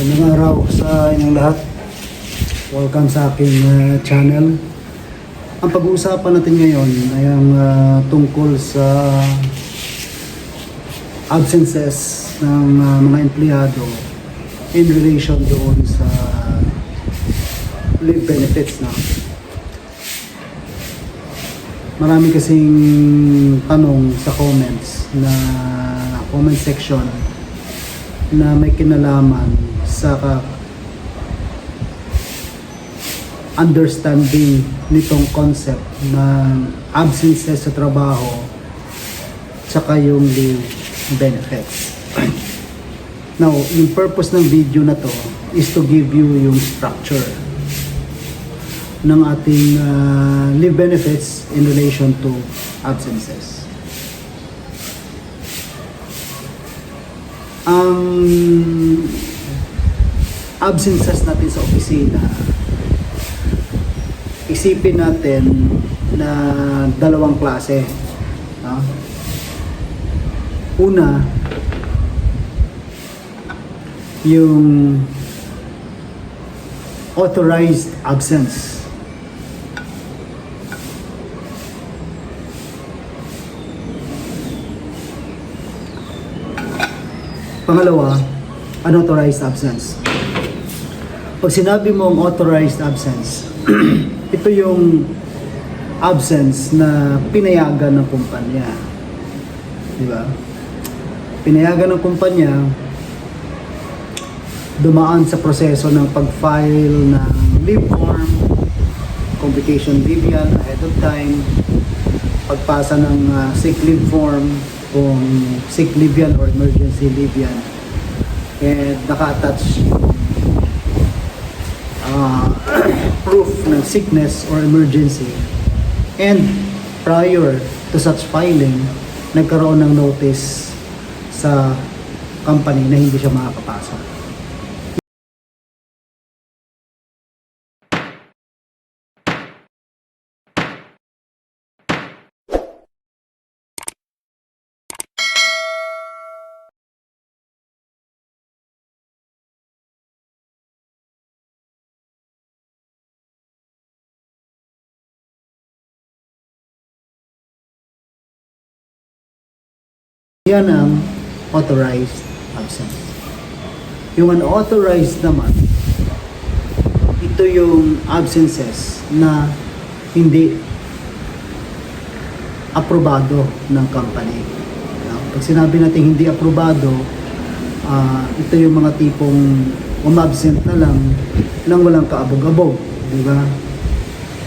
Magandang araw sa inyong lahat. Welcome sa aking uh, channel. Ang pag-uusapan natin ngayon ay ang uh, tungkol sa absences ng uh, mga empleyado in relation doon sa leave benefits na. Marami kasing tanong sa comments na comment section na may kinalaman sa understanding nitong concept ng absences sa trabaho tsaka yung leave benefits. Now, yung purpose ng video na to is to give you yung structure ng ating uh, leave benefits in relation to absences. ang absences natin sa opisina, isipin natin na dalawang klase. No? Una, yung authorized absence. Pangalawa, unauthorized absence. Pag sinabi mo ang authorized absence, ito yung absence na pinayagan ng kumpanya. Di ba? Pinayagan ng kumpanya dumaan sa proseso ng pag-file ng leave form, convocation leave ahead of time, pagpasa ng uh, sick leave form, kung sick leave yan or emergency leave yan. And naka-attach yung uh, proof ng sickness or emergency. And prior to such filing, nagkaroon ng notice sa company na hindi siya makakapasa. Yan ang authorized absence. Yung unauthorized naman, ito yung absences na hindi aprobado ng company. No? Pag sinabi natin hindi aprobado, ah, ito yung mga tipong umabsent na lang nang walang kaabog-abog, di ba?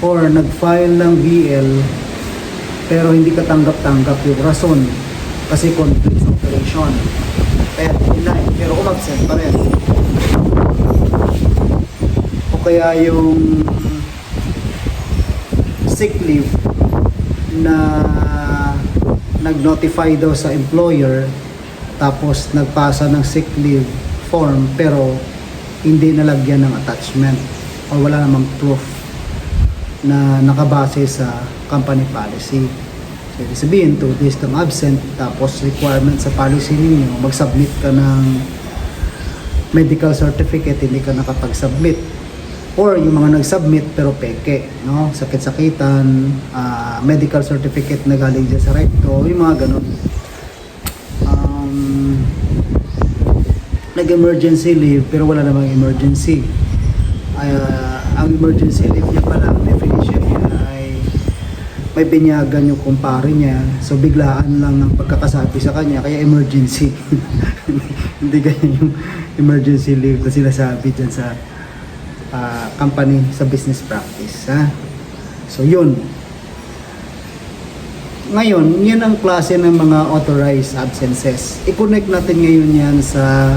Or nag-file ng VL pero hindi katanggap-tanggap yung rason kasi conflict sa operation. Pero inline, pero umabsent pa rin. O kaya yung sick leave na nag-notify daw sa employer tapos nagpasa ng sick leave form pero hindi nalagyan ng attachment o wala namang proof na nakabase sa company policy. Ibig sabihin, two days kang absent, tapos requirement sa policy ninyo, mag-submit ka ng medical certificate, hindi ka nakapag-submit. Or yung mga nag-submit pero peke, no? Sakit-sakitan, ah, medical certificate na galing dyan sa recto, yung mga ganun. Um, nag-emergency leave pero wala namang emergency. Ah, ang emergency leave niya pala, ang definition niya ay may binyagan yung kumpare niya. So biglaan lang ng pagkakasabi sa kanya, kaya emergency. Hindi ganyan yung emergency leave na sinasabi dyan sa ah, company, sa business practice. Ha? So yun. Ngayon, yan ang klase ng mga authorized absences. I-connect natin ngayon yan sa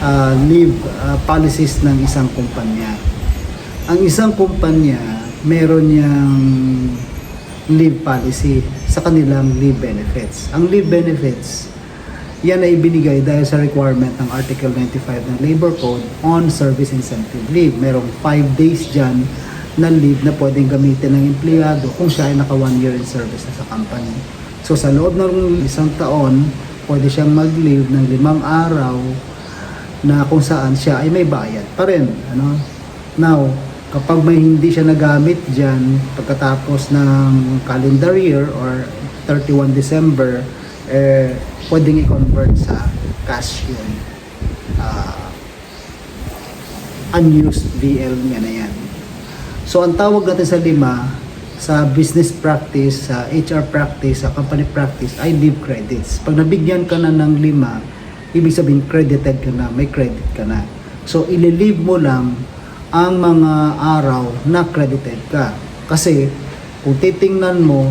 ah, leave ah, policies ng isang kumpanya. Ang isang kumpanya, meron niyang leave policy sa kanilang leave benefits. Ang leave benefits, yan ay binigay dahil sa requirement ng Article 95 ng Labor Code on Service Incentive Leave. Merong 5 days dyan na leave na pwedeng gamitin ng empleyado kung siya ay naka 1 year in service na sa company. So sa loob ng isang taon, pwede siyang mag-leave ng limang araw na kung saan siya ay may bayad pa rin. Ano? Now, kapag may hindi siya nagamit dyan pagkatapos ng calendar year or 31 December, eh, pwedeng i-convert sa cash yun. Ah, unused VL niya na yan. So, ang tawag natin sa lima, sa business practice, sa HR practice, sa company practice, ay leave credits. Pag nabigyan ka na ng lima, ibig sabihin credited ka na, may credit ka na. So, ililive mo lang ang mga araw na credited ka. Kasi, kung titingnan mo,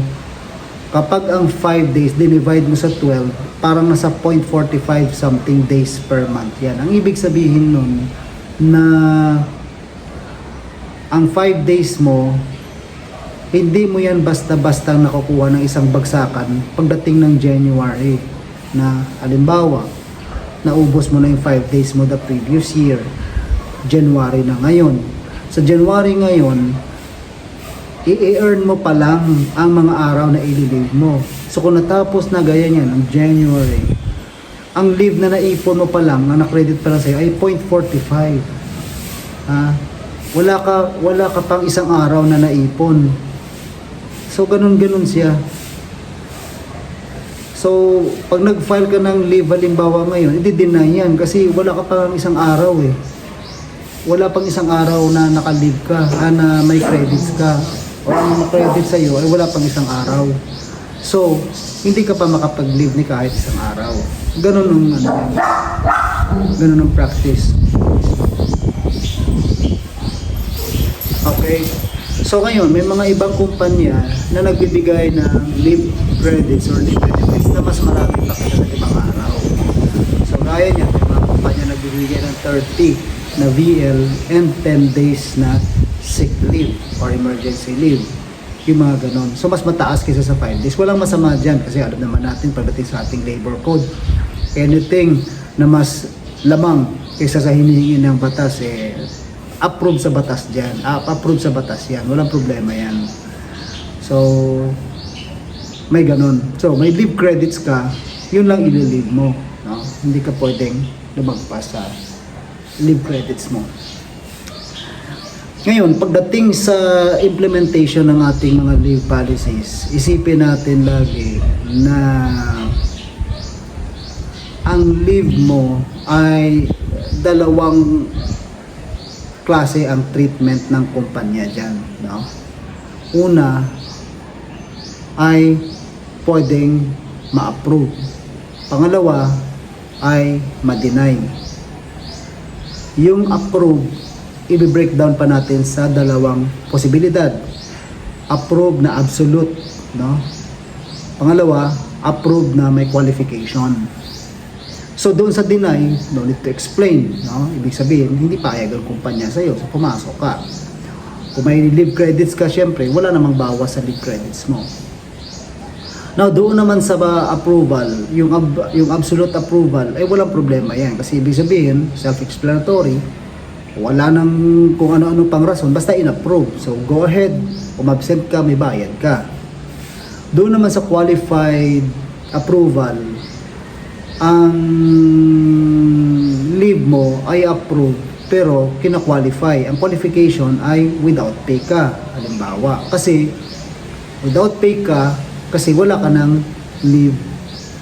kapag ang 5 days, dinivide mo sa 12, parang nasa 0.45 something days per month yan. Ang ibig sabihin nun, na ang 5 days mo, hindi mo yan basta-basta nakukuha ng isang bagsakan pagdating ng January na halimbawa naubos mo na yung 5 days mo the previous year January na ngayon. Sa January ngayon i-earn mo pa lang ang mga araw na ililive mo. So kung natapos na gaya niyan ng January ang leave na naipon mo pa lang na na-credit pa lang sa'yo ay 0.45 ha? Wala ka wala ka pang isang araw na naipon. So, ganun-ganun siya. So, pag nag-file ka ng leave, halimbawa ngayon, i-deny yan kasi wala ka pang isang araw eh. Wala pang isang araw na naka-leave ka, ah, na may credits ka. O ang credit sa iyo ay wala pang isang araw. So, hindi ka pa makapag-leave ni kahit isang araw. Ganun ang ano. Ganun ang practice. Okay. So ngayon, may mga ibang kumpanya na nagbibigay ng leave credits or leave benefits na mas marami pa sa limang araw. So gaya niya, may mga kumpanya nagbibigay ng 30 na VL and 10 days na sick leave or emergency leave. Yung mga ganon. So mas mataas kaysa sa 5 days. Walang masama dyan kasi alam naman natin pagdating sa ating labor code. Anything na mas lamang kaysa sa hinihingi ng batas eh approve sa batas dyan. Ah, approve sa batas yan. Walang problema yan. So, may ganun. So, may leave credits ka, yun lang ililive mo. No? Hindi ka pwedeng lumagpas sa leave credits mo. Ngayon, pagdating sa implementation ng ating mga leave policies, isipin natin lagi na ang leave mo ay dalawang klase ang treatment ng kumpanya dyan. No? Una ay pwedeng ma-approve. Pangalawa ay ma-deny. Yung approve, i-breakdown pa natin sa dalawang posibilidad. Approve na absolute. No? Pangalawa, approve na may qualification. So doon sa deny, no need to explain, no? Ibig sabihin, hindi payag ang kumpanya sa iyo, so pumasok ka. Kung may leave credits ka, syempre, wala namang bawas sa leave credits mo. Now, doon naman sa approval, yung, ab- yung absolute approval, ay walang problema yan. Kasi ibig sabihin, self-explanatory, wala nang kung ano-ano pang rason, basta in-approve. So, go ahead, kung absent ka, may bayad ka. Doon naman sa qualified approval, ang leave mo ay approved pero kina-qualify. Ang qualification ay without pay ka. Halimbawa, kasi without pay ka kasi wala ka ng leave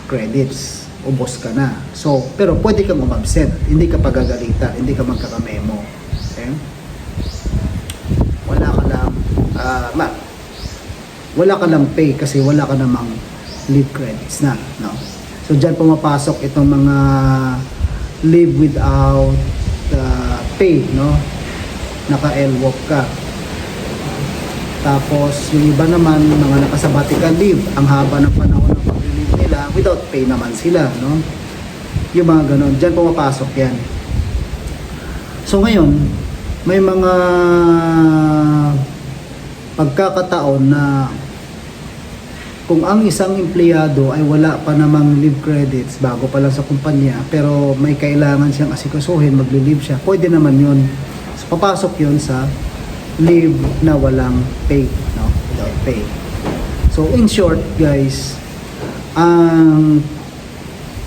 credits. Ubos ka na. So, pero pwede kang umabsent. Hindi ka pagagalitan. Hindi ka magkakamemo. Okay? Wala ka lang, ah, ma, wala ka lang pay kasi wala ka namang leave credits na. No? So dyan pumapasok itong mga live without uh, pay, no? Naka-LWOP ka. Tapos yung iba naman, mga naka-sabbatical leave, ang haba ng panahon ng pag-leave nila, without pay naman sila, no? Yung mga ganon, dyan pumapasok yan. So ngayon, may mga pagkakataon na kung ang isang empleyado ay wala pa namang leave credits bago pa lang sa kumpanya pero may kailangan siyang asikasuhin, magli-leave siya, pwede naman yun. So, papasok yun sa leave na walang pay, no? Without pay. So, in short, guys, ang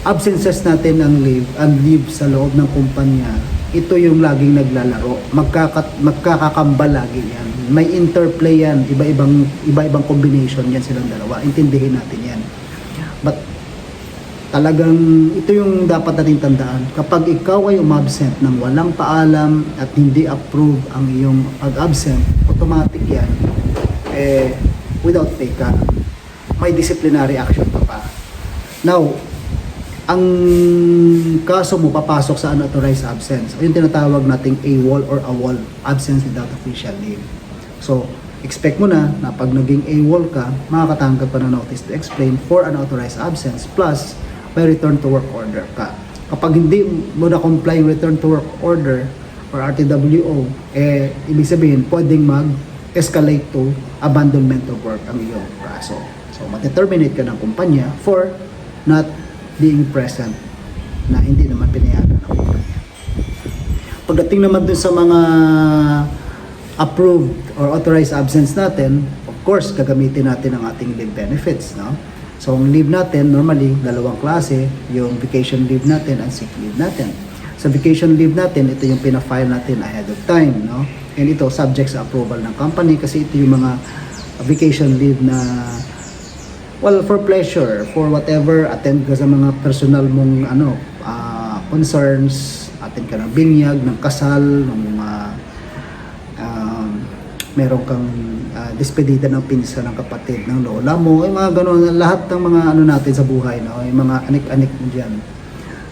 absences natin ang leave, ang leave sa loob ng kumpanya, ito yung laging naglalaro. Magkakat, magkakakambal lagi yan. May interplay yan, iba-ibang, iba-ibang combination yan silang dalawa. Intindihin natin yan. Talagang ito yung dapat natin tandaan. Kapag ikaw ay umabsent ng walang paalam at hindi approve ang iyong pag-absent, automatic yan, eh, without pay ka. May disciplinary action ka pa. Now, ang kaso mo papasok sa unauthorized absence. Yung tinatawag nating AWOL or AWOL, absence without official leave. So, expect mo na na pag naging AWOL ka, makakatanggap ka ng notice to explain for unauthorized absence plus may return to work order ka. Kapag hindi mo na comply yung return to work order or RTWO, eh, ibig sabihin, pwedeng mag-escalate to abandonment of work ang iyong kaso. So, mateterminate ka ng kumpanya for not being present na hindi naman pinayagan ng kumpanya. Pagdating naman dun sa mga approved or authorized absence natin, of course, gagamitin natin ang ating leave benefits, no? So, ang leave natin, normally, dalawang klase, yung vacation leave natin and sick leave natin. Sa vacation leave natin, ito yung pina-file natin ahead of time, no? And ito, subject sa approval ng company kasi ito yung mga vacation leave na well, for pleasure, for whatever, attend ka sa mga personal mong ano, ah, concerns, attend ka ng binyag, ng kasal, ng mga um, meron kang despedida ng pinsa ng kapatid ng lola mo, yung mga ganun, lahat ng mga ano natin sa buhay, no? yung mga anik-anik mo dyan.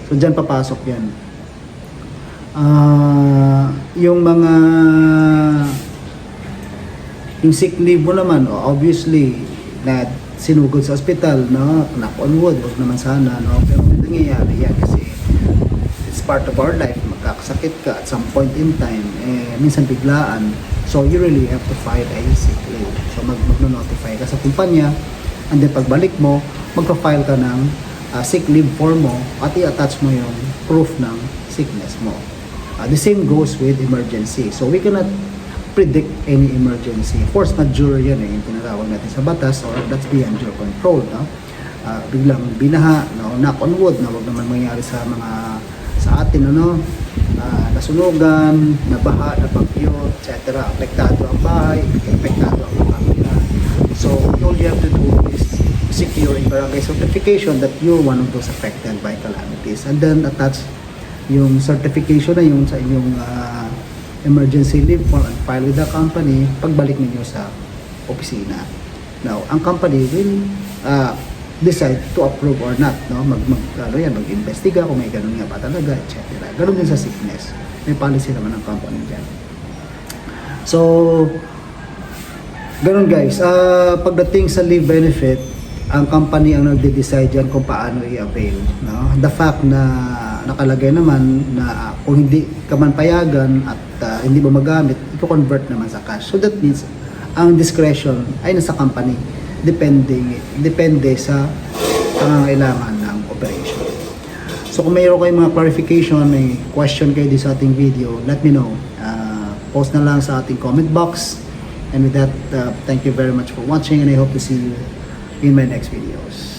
So dyan papasok yan. Ah, yung mga yung sick leave mo naman, oh, obviously, na sinugod sa ospital, no? Knock on wood, wag naman sana, no? Pero may nangyayari yan kasi it's part of our life. Magkakasakit ka at some point in time, eh, minsan biglaan. So, you really have to file a sick leave. So, mag magno-notify ka sa kumpanya and then pagbalik mo, magpa-file ka ng ah, sick leave form mo at i-attach mo yung proof ng sickness mo. Ah, the same goes with emergency. So, we cannot predict any emergency. Force majeure yan eh, yung tinatawag natin sa batas or that's beyond your control. No? Ah, biglang binaha, no? knock on wood, na wag naman mangyari sa mga sa atin, ano, Ah, nasunugan, nabaha, nabagyo, etc. Apektado ang bahay, apektado ang pamilya. So, all you have to do is secure barangay certification that you're one of those affected by calamities. And then attach yung certification na yun sa inyong ah, emergency leave form and file with the company pagbalik ninyo sa opisina. Now, ang company will ah, decide to approve or not, no? Mag, mag ano yan, mag-investiga kung may ganun nga ba talaga, etc. Ganun din sa sickness. May policy naman ng company dyan. So, ganun guys. ah pagdating sa leave benefit, ang company ang nagde-decide yan kung paano i-avail. No? The fact na nakalagay naman na kung hindi ka man payagan at ah, hindi mo magamit, i-convert naman sa cash. So that means, ang discretion ay nasa company. Depende, depende sa pangangailangan ng operation. So kung mayroon kayong mga clarification, may question kayo din sa ating video, let me know. Ah, post na lang sa ating comment box. And with that, uh, thank you very much for watching and I hope to see you in my next videos.